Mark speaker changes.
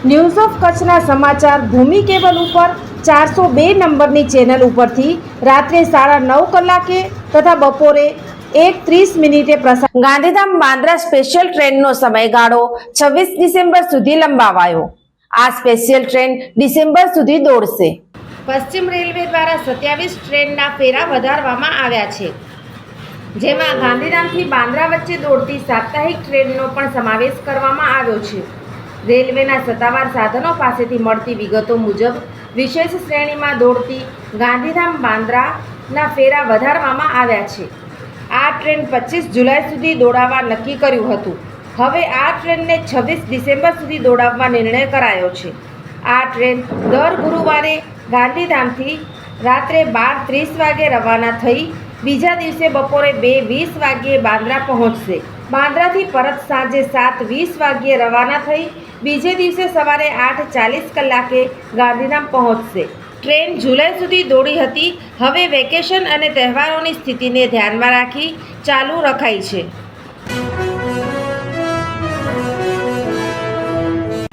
Speaker 1: news of કચ્છના સમાચાર ભૂમિ cable ઉપર ચારસો બે નંબરની ચેનલ ઉપરથી રાત્રે સાડા નવ કલાકે તથા બપોરે એક ત્રીસ મિનિટે પ્રસાર ગાંધીધામ બાંદ્રા સ્પેશિયલ ટ્રેનનો સમયગાળો છવ્વીસ ડિસેમ્બર સુધી લંબાવાયો. આ સ્પેશિયલ ટ્રેન ડિસેમ્બર સુધી દોડશે. પશ્ચિમ રેલવે દ્વારા સત્યાવીસ ટ્રેનના ફેરા વધારવામાં આવ્યા છે. જેમાં ગાંધીધામથી બાંદ્રા વચ્ચે દોડતી સાપ્તાહિક ટ્રેનનો પણ સમાવેશ કરવામાં આવ્યો છે. રેલવેના સત્તાવાર સાધનો પાસેથી મળતી વિગતો મુજબ, વિશેષ શ્રેણીમાં દોડતી ગાંધીધામ બાંદ્રાના ફેરા વધારવામાં આવ્યા છે. આ ટ્રેન પચીસ જુલાઈ સુધી દોડાવવા નક્કી કર્યું હતું. હવે આ ટ્રેનને છવ્વીસ ડિસેમ્બર સુધી દોડાવવા નિર્ણય કરાયો છે. આ ટ્રેન દર ગુરુવારે ગાંધીધામથી રાત્રે બાર ત્રીસ વાગે રવાના થઈ બીજા દિવસે બપોરે બે વીસ વાગ્યે બાંદ્રા પહોંચશે. બાંદ્રાથી પરત સાંજે સાત વીસ વાગ્યે રવાના થઈ બીજે દિવસે સવારે આઠ ચાલીસ કલાકે ગાંધીધામ પહોંચશે. ટ્રેન જુલાઈ સુધી દોડી હતી. હવે વેકેશન અને તહેવારોની સ્થિતિને ધ્યાનમાં રાખી ચાલુ રખાઈ છે.